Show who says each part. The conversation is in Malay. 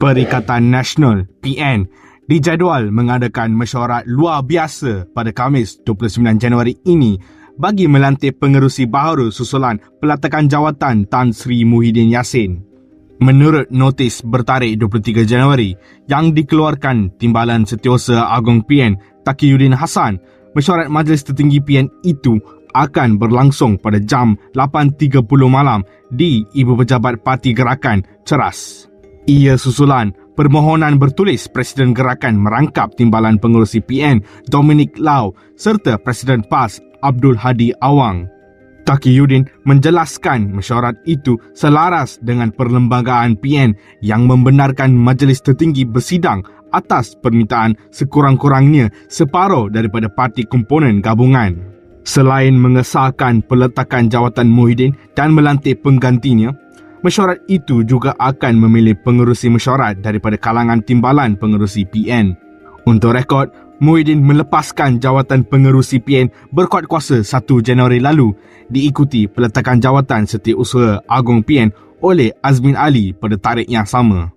Speaker 1: Perikatan Nasional PN dijadual mengadakan mesyuarat luar biasa pada Khamis 29 Januari ini bagi melantik pengerusi baharu susulan pelatakan jawatan Tan Sri Muhyiddin Yassin. Menurut notis bertarikh 23 Januari yang dikeluarkan Timbalan Setiausaha Agong PN Taqiyuddin Hassan, mesyuarat Majlis Tertinggi PN itu akan berlangsung pada jam 8.30 malam di Ibu Pejabat Parti Gerakan Ceras. Ia susulan permohonan bertulis Presiden Gerakan merangkap timbalan pengurusi PN Dominic Lau serta Presiden PAS Abdul Hadi Awang. Taki Yudin menjelaskan mesyuarat itu selaras dengan perlembagaan PN yang membenarkan majlis tertinggi bersidang atas permintaan sekurang-kurangnya separuh daripada parti komponen gabungan. Selain mengesahkan peletakan jawatan Muhyiddin dan melantik penggantinya, mesyuarat itu juga akan memilih pengerusi mesyuarat daripada kalangan timbalan pengerusi PN. Untuk rekod, Muhyiddin melepaskan jawatan pengerusi PN berkuat kuasa 1 Januari lalu diikuti peletakan jawatan setiausaha Agong PN oleh Azmin Ali pada tarikh yang sama.